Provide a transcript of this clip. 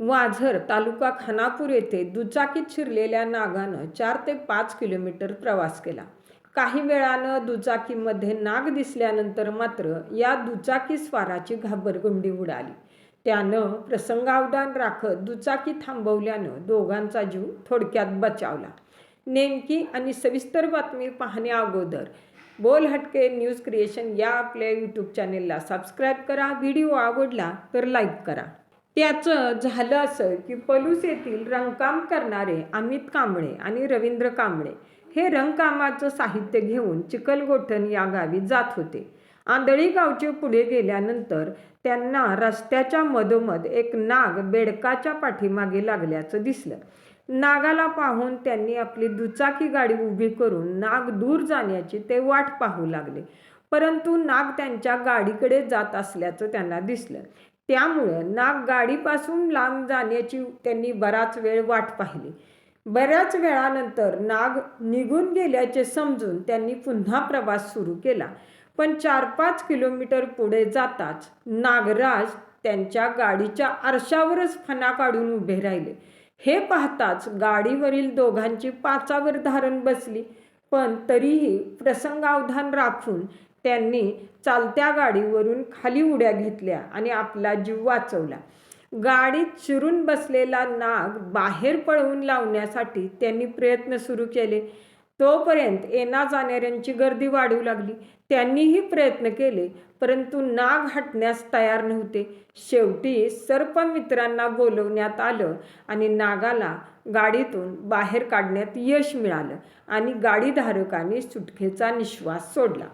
वाझर तालुका खानापूर येथे दुचाकीत शिरलेल्या नागानं चार ते पाच किलोमीटर प्रवास केला. काही वेळानं दुचाकीमध्ये नाग दिसल्यानंतर मात्र या दुचाकी स्वाराची घाबरगुंडी उडाली. त्यानं प्रसंगावधान राखत दुचाकी थांबवल्यानं दोघांचा जीव थोडक्यात बचावला. नेमकी आणि सविस्तर बातमी पाहण्या अगोदर बोल हटके न्यूज क्रिएशन या आपल्या यूट्यूब चॅनेलला सबस्क्राईब करा. व्हिडिओ आवडला तर लाईक करा. त्याचं झालं असं की पलूस येथील रंगकाम करणारे अमित कांबळे आणि रवींद्र कांबळे हे रंगकामाचं साहित्य घेऊन चिखलगोठण या गावी जात होते. आंधळी गावचे पुढे गेल्यानंतर त्यांना रस्त्याच्या मधोमध एक नाग बेडकाच्या पाठीमागे लागल्याचं दिसलं. नागाला पाहून त्यांनी आपली दुचाकी गाडी उभी करून नाग दूर जाण्याची ते वाट पाहू लागले. परंतु नाग त्यांच्या गाडीकडे जात असल्याचं त्यांना दिसलं. त्यामुळं नाग गाडीपासून लांब जाण्याची त्यांनी बराच वेळ वाट पाहिली. बऱ्याच वेळानंतर नाग निघून गेल्याचे समजून त्यांनी पुन्हा प्रवास सुरू केला. पण चार पाच किलोमीटर पुढे जाताच नागराज त्यांच्या गाडीच्या आरशावरच फणा काढून उभे राहिले. हे पाहताच गाडीवरील दोघांची पाचावर धारण बसली. पण तरीही प्रसंगावधान राखून त्यांनी चालत्या गाडीवरून खाली उड्या घेतल्या आणि आपला जीव वाचवला. गाडीत चिरून बसलेला नाग बाहेर पळवून लावण्यासाठी त्यांनी प्रयत्न सुरू केले. तोपर्यंत येणा जाणाऱ्यांची गर्दी वाढू लागली. त्यांनीही प्रयत्न केले परंतु नाग हटण्यास तयार नव्हते. शेवटी सर्पमित्रांना बोलवण्यात आलं आणि नागाला गाडीतून बाहेर काढण्यात यश मिळालं आणि गाडीधारकाने सुटकेचा निश्वास सोडला.